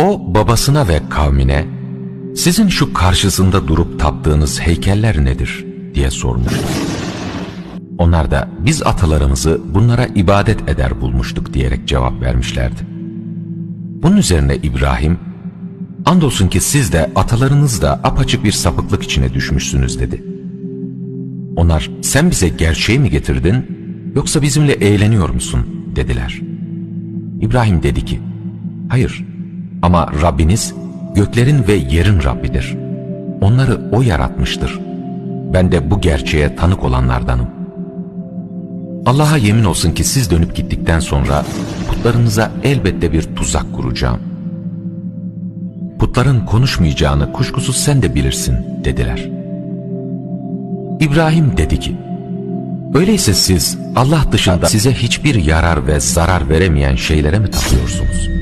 O babasına ve kavmine sizin şu karşısında durup taptığınız heykeller nedir diye sormuştu. Onlar da biz atalarımızı bunlara ibadet eder bulmuştuk diyerek cevap vermişlerdi. Bunun üzerine İbrahim, andolsun ki siz de atalarınız da apaçık bir sapıklık içine düşmüşsünüz dedi. Onlar sen bize gerçeği mi getirdin yoksa bizimle eğleniyor musun dediler. İbrahim dedi ki hayır ama Rabbiniz göklerin ve yerin Rabbidir. Onları O yaratmıştır. Ben de bu gerçeğe tanık olanlardanım. Allah'a yemin olsun ki siz dönüp gittikten sonra putlarınıza elbette bir tuzak kuracağım. Putların konuşmayacağını kuşkusuz sen de bilirsin dediler. İbrahim dedi ki, Öyleyse siz Allah dışında size hiçbir yarar ve zarar veremeyen şeylere mi tapıyorsunuz?